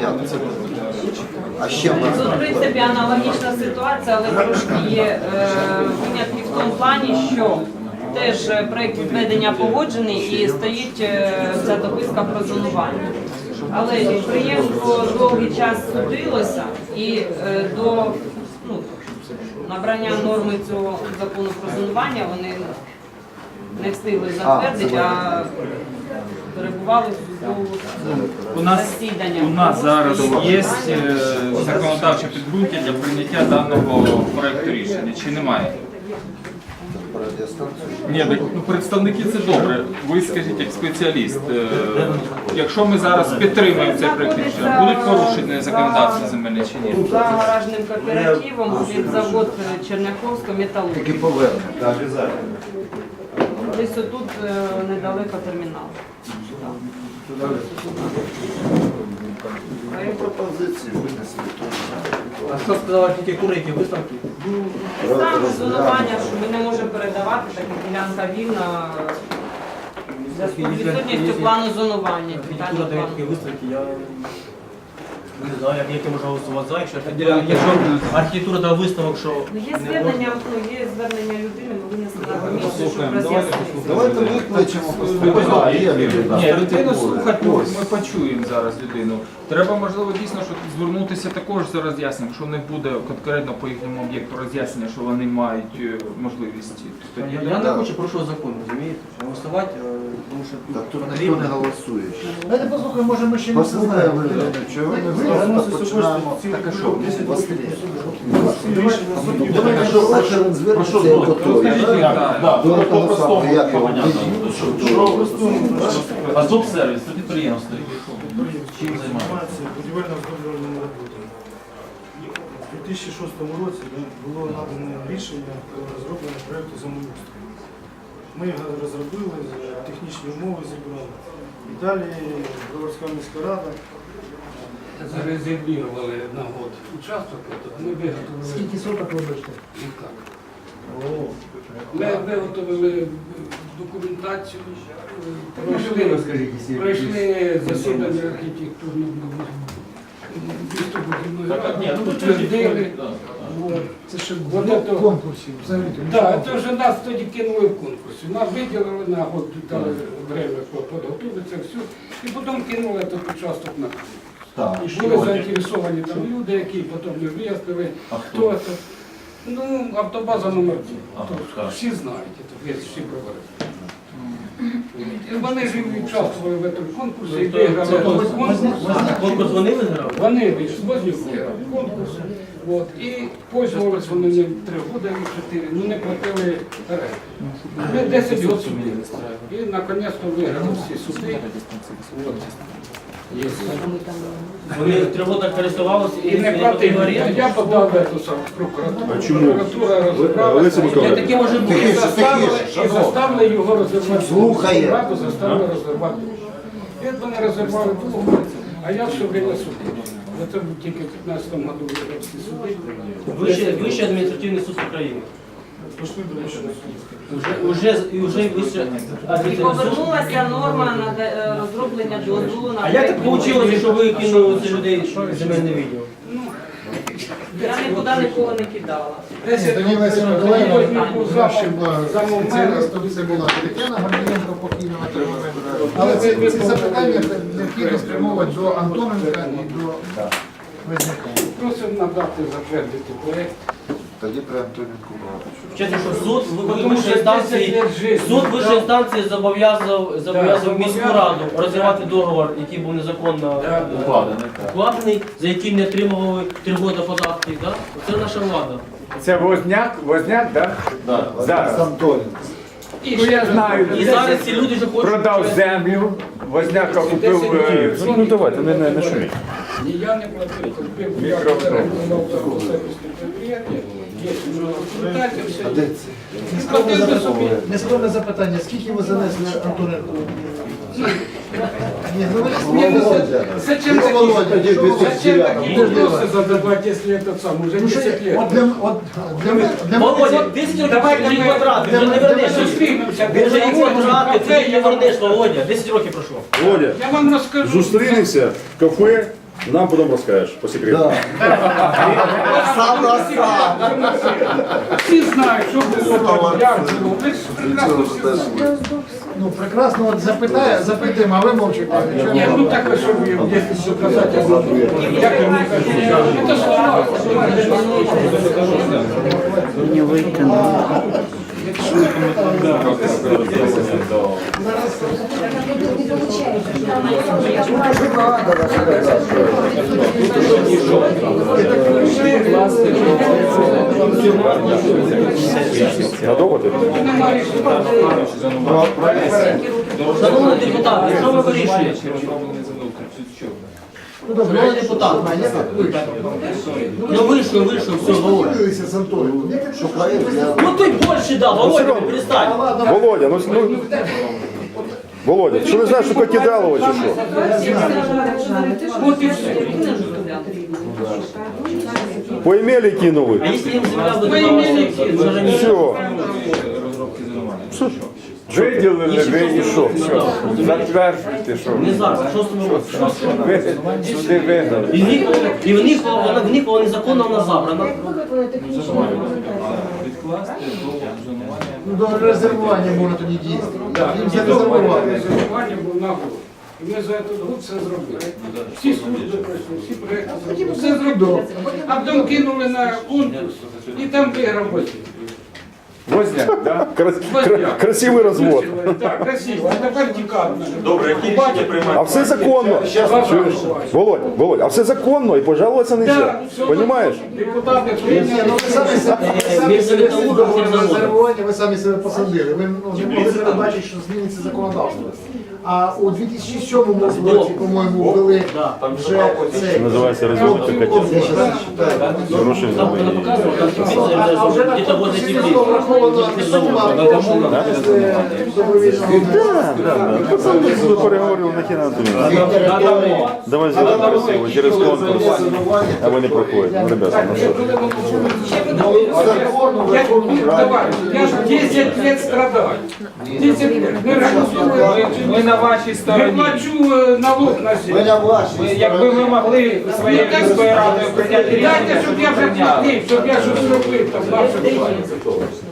як це? А ще в Тут, в принципі, аналогічна ситуація, але трошки є е, винятки в тому плані, що теж проєкт відведення погоджений і стоїть е, ця дописка про зонування. Але підприємство довгий час судилося і е, до ну, набрання норми цього закону про зонування вони не встигли затвердити, а перебували в судовому У нас, засідання. у нас зараз є е, законодавче підґрунтя для прийняття даного проекту рішення. Чи немає? про радіостанцію. Ні, так, ну, представники це добре. Ви скажіть як спеціаліст. е, Якщо ми зараз підтримуємо цей проект рішення, будуть порушені законодавство земельне чи ні? За гаражним кооперативом під завод Черняховського металургії. Тільки повернемо. Десь отут е, недалеко термінал. Мої пропозиції винесли А що сказала архітектура, які виставки? Саме зонування, що ми не можемо передавати, так як ділянка вільна. зв'язку з відсутністю плану зонування. Архітектура дає такі виставки, я не знаю, як яке можна голосувати за, якщо архітектура, дає висновок, що Ну, є не звернення, ну, є звернення людини, ми винесли на комісію, щоб роз'яснити. Давайте викличемо постійно. Є людина. Ні, людину слухати ну, ми почуємо зараз людину. Треба, можливо, дійсно, щоб звернутися також за роз'ясненням, якщо не буде конкретно по їхньому об'єкту роз'яснення, що вони мають е, можливість. Тоді Я, не хочу прошу закон, розумієте? Голосувати, е, тому що Так тут ніхто не голосує. Давайте послухаємо, може ми ще не все Послухаємо, знаємо. Чого ви не починаємо. Так а що? Давайте, що перше він звернеться і готовий. Так. До того самого, як його А стоп-сервіс, це підприємство. Чим займається? Займається будівельно-оздоблювальними роботами. У 2006 році да, було надане рішення про розроблення проєкту землеустрою. Ми його розробили, технічні умови зібрали. І далі Броварська міська рада зарезервировали на год участок, этот, ми виготовили. Скільки соток вибачте? Ну, так. Ми виготовили документацію, е, пройшли, пройшли засідання архітектурного містобудівної ради, утвердили. Вот. Це ще Вот блок это- конкурсів. Взагалі. Так, це вже нас тоді кинули в конкурсі. Нас виділили на год, дали время підготуватися, все. І потім кинули этот участок на конкурс. І були заінтересовані там люди, які потім не вияснили, хто це. Ну, автобаза номер 2. Всі знають, це всі провели. І Вони ж і участвували в цьому конкурсі і виграли конкурс. Вони виграли? Вони вийшли в конкурс. От, і пользувалися вони ним три роки і чотири, ну не платили оренду. Ми 10 років судили. І наконець-то виграли всі суди. От. Вони три роки користувалися І не платили. Я подав в прокуратуру. А чому? Прокуратура розібралася. Таке може І заставили, і заставили його розірвати. Слухає. Раду заставили розірвати. І от вони розірвали а я все время судив. Це тільки в 15 году Європейські суди. Вищий, Вищий адміністративний суд України. Пішли до речі. Уже, уже, і вже вище І адміністративний суд. повернулася норма на де- е, розроблення дозволу на А як так вийшло, що ви кинули цих людей в земельне відео? Я нікуди нікого не кидала. Тоді Леся Миколаївна, був була мера. це була Тетяна Гордієнко покійна. Але ці запитання необхідно спрямовувати до Антоненка і до Визняка. Просимо надати затвердити проєкт. Тоді при Антоненку багато чого. Чесно, що суд ви- Тому вищої що 10 інстанції, лет суд вищої інстанції зобов'язав зобов'язав міську зобов'язав. раду розірвати договор, який був незаконно Да, е, Укладений. укладений, за яким не отримували три роки податків. Да? Це наша влада. Це Возняк, Возняк, так? Зараз. Антоненко. І Ну я знаю, І зараз ці люди вже хочуть... продав землю, Возняка купив. е, Ну давайте, не, не, не шуміть. Ні, я не платив, купив, я Мікрофон є ну, документація, все. А де це? Нескромне запитання. Нескромне запитання. Скільки ви занесли Антоненку? Ні, ну ви Зачем зачем 209. такі вопросы задавать, если это сам, уже Ну, 10 лет? От для, от для мене, для Володя, це- 10 років Давайте вже їх ми- потрати, вже не вернеш їх. Зустрінемося, Ти вже їх поговоримо, ти їх не я вам- вернеш, Володя. 10 років пройшло. Володя, Я вам розкажу. зустрілися в кафе, Нам потім розкажеш по секрету. Сам на сам. Всі знають, що було там, як було. Ви ж прекрасно всі знаєте. Ну, прекрасно, от запитає, запитуємо, а ви мовчите. Нічого Ні, ну так, а що ви, що казати, я вам як я вам кажу. Це слова. Готово ти? Шановні депутати, що ми вирішуємо? Шановні депутати, ну вийшов, вийшов, все, говорю. з Антоном. Шукаємо, я... Ну ти більше дав, Володя, перестань. Володя, ну, ну Володя, що не знаєш, що таке кидалово чи що? От і все. По імелі кинули. А якщо їм земля буде Ви імели ті, вже не Все. Виділили ви і що? Затверджуйте, що Не зараз, а що з тим робити? ви сюди видали. І в них, і в них, вона, в них вона незаконно вона забрана. Відкласти до. Ну, до резервування можна тоді дійсно. Їм резервування був нагод. І ми за цей год все зробили. Всі служби пройшли, всі проєкти зробили. Все зробили. А потім кинули на конкурс і там виграв Возняк. Возняк, да? Крас- кра- Красивий розвод. Так, красиво. А тепер тікати. Добре, які рішення приймати? А все законно. Чуєш? Володь, Володь, а все законно і пожалуватися не можна. Понимаєш? Депутати прийняли. ну ви самі себе, ви самі себе ці ви себе посадили. Ви ну, не могли передбачити, що зміниться законодавство. А у 2007 році, по-моєму, ввели вже цей. Називається розвод Я щас читаю. Гроші Там вона показувала, там А а вже на где-то возле конкурсі теплицы. було враховано сума коштів з е, добровільного Пацани переговорили на Анатолійовна. Давай зробимо красиво, через конкурс. А ви не проходите. Ну, ребята, ну що ж. закону Я, Верховній ну, Раді. давай, я ж 10 лет страдаю. 10 лет. Не реалізую. Ми на вашій Не стороні. плачу е, налог на Ви землю. на вашій Ми- Якби ви могли своєю міською радою прийняти рішення, Дайте, щоб я вже платив, щоб я щось зробив там наше.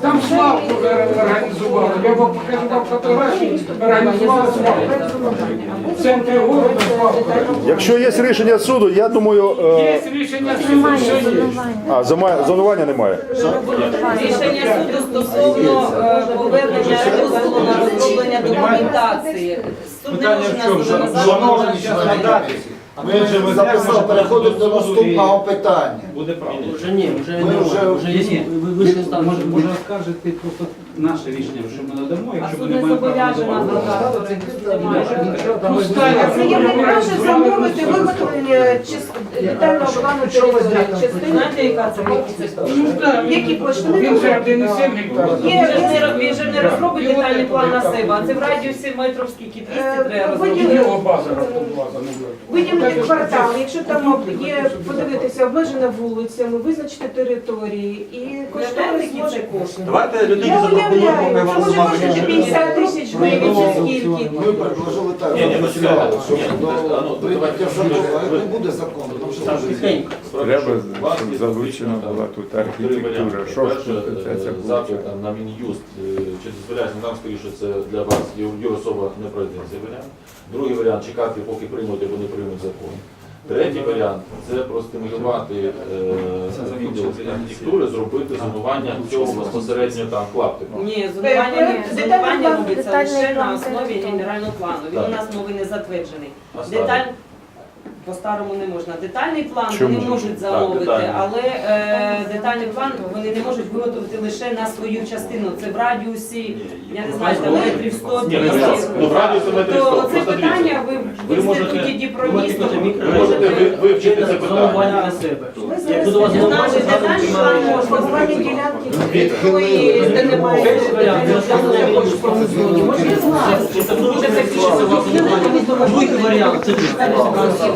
Там свалку організували. Я вам покажу вам фотографії. Організували свалку. В центрі города свалку. Якщо є рішення суду, я думаю, е, Є рішення суду, що є. а зома- зонування немає. Рішення суду стосовно е, повернення дозволу на розроблення документації. Суд не може нас уже назад. Ми вже записали, переходимо до наступного питання. Вже ні, вже Ми вже- вже є. Ви вийшли з. Може, може скажете просто наше рішення, що ми надамо, якщо ми не не маємо права зобов'язана надавати. надати. Немає. Пустая. Заявник замовити виготовлення чис- детального плану території. Частини, Знаєте, яка це кількість? Ну, які кошти Він же не 1,7 гектара. Він же не роб- Він же не розробить детальний план на себе, а це в радіусі метрів скільки 200 треба У розробити. база виділити квартал, якщо там є, подивитися, обмежена вулицями, визначити території і кошторис може. кошти? Давайте людині Я запропонуємо, уявляю, вам що може коштувати 50 тисяч гривень чи скільки. Ми предложили так, Ні, ні, ну, а ну, прийняття закону не буде закону, тому що Там тихенько. Треба, щоб залучена була тут архітектура. Що ж тут це, це Запит буде? там на Мін'юст, е, чи дозволяється, ну, там скоріше це для вас юрособа не пройде цей варіант. Другий варіант чекати, поки приймуть або не приймуть закон. Третій варіант це простимулювати е, відділ архітектури, зробити зонування цього безпосередньо там клаптиком. Ні, зонування, Проект- ні. зонування детальний робиться лише детальний на план основі території. генерального плану. Він Так. у нас новий не затверджений. А? Деталь по-старому не можна. Детальний план Чому? вони можуть замовити, детальний. але е, детальний план вони не можуть виготовити лише на свою частину. Це в радіусі, я не знаю, там метрів 100 Ні, не 200. Ну, в радіусі метрів 100. То це Просто питання ви Ви в можете- інституті діпромісту Ви можете ви- вивчити це питання. На себе. Як буду вас Значить, детальний план можна зробити. ділянки Якої, де немає Перший варіант, я ж не можу Другий варіант це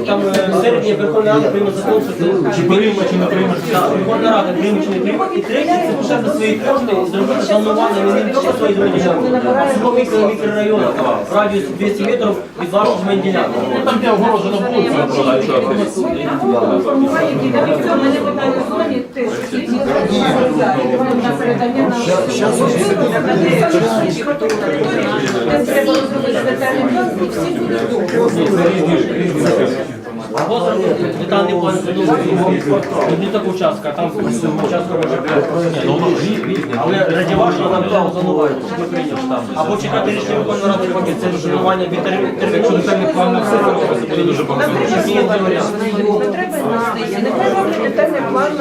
там е, серпні Верховна Рада прийме закон, що це чи прийме, чи не прийме. Верховна Рада прийме, чи не прийме. І третє, це почати свої кошти зробити планування не тільки свої земельні ділянки, а всього мікрорайону, в радіус 200 метрів від земельної ділянки. Там де огорожено продать. Формування ділянки, в мене питання в зоні теж. На передання на території, де треба розробити детальний план, і всі будуть добре. Детальний план забудови, не так участка, а там участка може Але раді вашого нам треба зонувати, щоб ми прийняли там. Або чекати рішення Верховної Ради поки це зонування від терміну детальний план на все робити, це буде дуже багато. Не треба інвестиції, не треба детальний план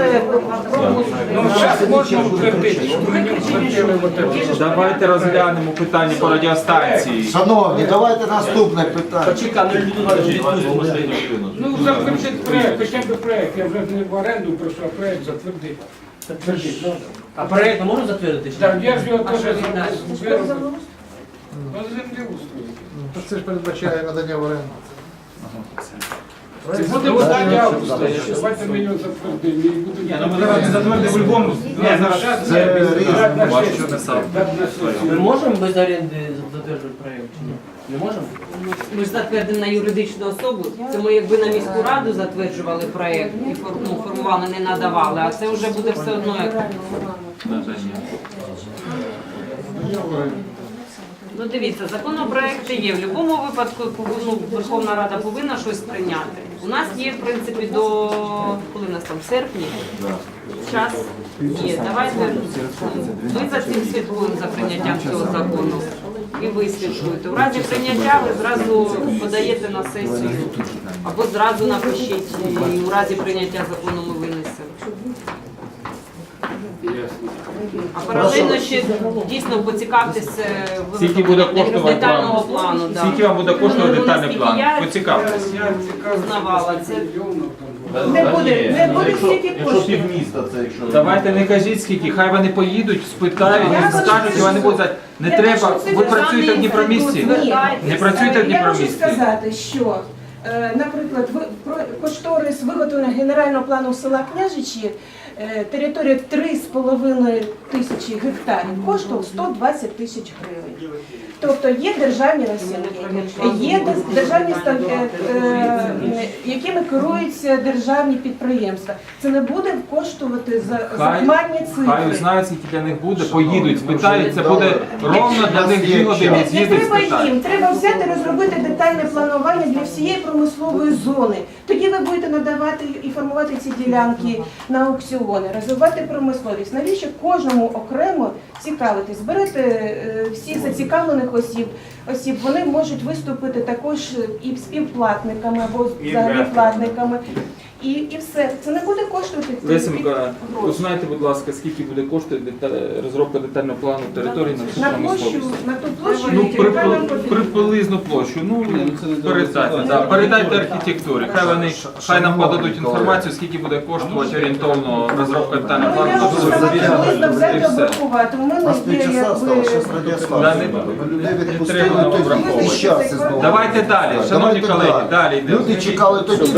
Ну, зараз можна утвердити, що ми утвердили вот. Давайте розглянемо питання по радіостанції. Шановні, давайте наступне питання. Почекай, ну люди відпустимо. Ну, затвердити проект, хоча б проект. Я вже не в оренду прийшов, а проект затвердити. Затвердити, ну. А проект ми можемо затвердити? Так, я ж його теж зробив. Ну, землеустрою. Це ж передбачає надання в оренду. Це буде питання августа. Давайте ми його затвердимо. і Ні, ну ми не затвердимо в будь-якому. Ні, різне. Бачу. Ми можемо без оренди затверджувати проект чи ні? Не можемо? Ми ж затвердимо на юридичну особу. Це ми якби на міську раду затверджували проєкт і ну, формували, не надавали, а це вже буде все одно як. Ну дивіться, законопроекти є. В будь-якому випадку ну, Верховна Рада повинна щось прийняти. У нас є, в принципі, до коли у нас там в серпні. Час є. Давайте ми за цим слідкуємо за прийняттям цього закону. І ви слідкуєте. У разі прийняття ви зразу подаєте на сесію або зразу напишіть, і у разі прийняття закону ми винесемо. А паралельно ще дійсно поцікавтеся Скільки буде коштувати детального план? плану. да. Скільки вам буде коштувати Ну, детальний наскільки план? я Поцікавтесь. Узнавала це. Не буде, не буде стільки Якщо коштів. півміста, це якщо... Давайте не кажіть скільки, хай вони поїдуть, спитають, Я не скажуть, і вони будуть казати, не Я треба, хочу ви працюєте в Дніпромісті. Ні. Не працюєте в Я хочу Дніпромісті. сказати, що, е, наприклад, ви- кошторис виготовлення генерального плану села Княжичі, е, територія 3,5 тисячі гектарів, коштував 120 тисяч гривень. Тобто є державні розцінки, є державні е, е, якими керуються державні підприємства. Це не буде коштувати за Хай, захмарні хай цифри. знають, скільки для них буде, поїдуть, спитають, це буде ровно для них дві години Не треба їм, треба взяти, розробити детальне планування для всієї промислової зони. Тоді ви будете надавати і формувати ці ділянки на аукціони, розвивати промисловість. Навіщо кожному окремо цікавитись? Зберете всі всіх зацікавлених осіб. Осіб вони можуть виступити також і співплатниками або взагалі платниками. І, і все. Це не буде коштувати. Гроші. узнайте, будь ласка, скільки буде коштувати дета- розробка детального плану території на На площу, на ту площу, Ну, приблизну площу. Ну, передайте, да, передайте архітектурі. Хай вони хай нам подадуть інформацію, скільки буде коштувати орієнтовно розробка детального Ну, я плану. Тобто. Давайте далі, шановні колеги, далі. далі. Люди чекали тоді,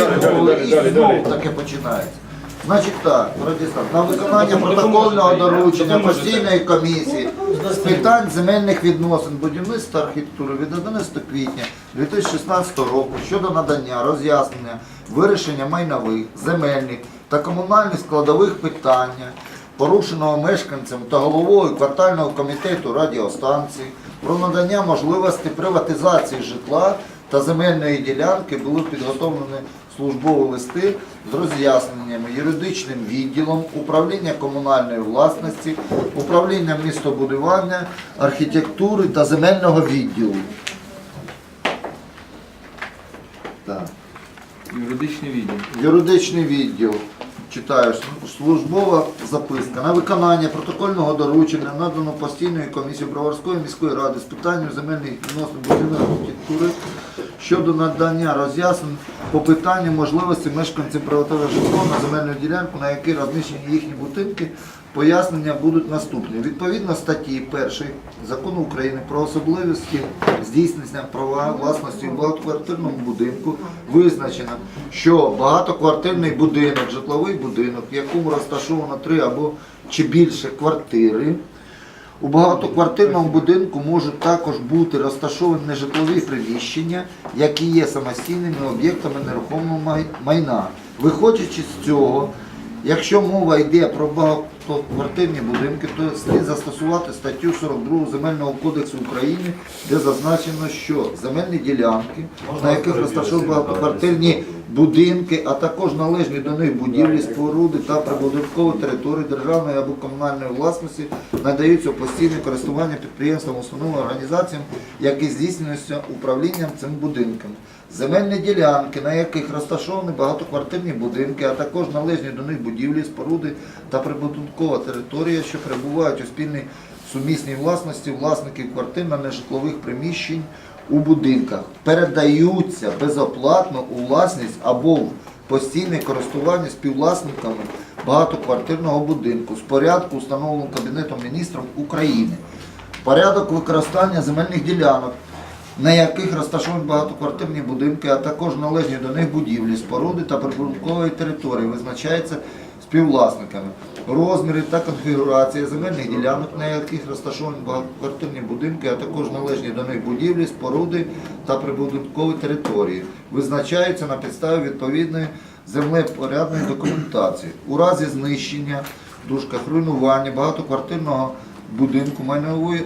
і таке починається. Значить так, Радіслав, на виконання протокольного доручення постійної комісії з питань земельних відносин, будівництва та архітектури від 11 квітня 2016 року щодо надання роз'яснення вирішення майнових, земельних та комунальних складових питання, порушеного мешканцем та головою квартального комітету радіостанції про надання можливості приватизації житла та земельної ділянки були підготовлені службові листи з роз'ясненнями юридичним відділом управління комунальної власності, управлінням містобудування, архітектури та земельного відділу. Так. Юридичний відділ. Юридичний відділ. Читаєш, службова записка. На виконання протокольного доручення надано постійною комісією Броварської міської ради з питань земельних відносин будівельної архітектури щодо надання роз'яснень по питанню можливості мешканців приватного житло на земельну ділянку, на якій розміщені їхні будинки, пояснення будуть наступні. Відповідно статті 1 закону України про особливості здійснення права власності у багатоквартирному будинку визначено, що багатоквартирний будинок, житловий будинок, в якому розташовано три або чи більше квартири, у багатоквартирному будинку можуть також бути розташовані нежитлові приміщення, які є самостійними об'єктами нерухомого майна. Виходячи з цього, якщо мова йде про багатоквартирні будинки, то слід застосувати статтю 42 Земельного кодексу України, де зазначено, що земельні ділянки, на яких розташовані багатоквартирні будинки, а також належні до них будівлі, споруди та прибудинкові території державної або комунальної власності надаються у постійне користування підприємствам, установам, організаціям, які здійснюються управлінням цим будинком. Земельні ділянки, на яких розташовані багатоквартирні будинки, а також належні до них будівлі, споруди та прибудинкова територія, що перебувають у спільній сумісній власності власників квартир на нежитлових приміщень у будинках, передаються безоплатно у власність або в постійне користування співвласниками багатоквартирного будинку з порядку, установленого Кабінетом міністрів України. Порядок використання земельних ділянок, на яких розташовані багатоквартирні будинки, а також належні до них будівлі, споруди та прибудинкової території, визначається співвласниками. Розміри та конфігурація земельних ділянок, на яких розташовані багатоквартирні будинки, а також належні до них будівлі, споруди та прибудинкові території, визначаються на підставі відповідної землепорядної документації. У разі знищення в дужках руйнування багатоквартирного будинку майнової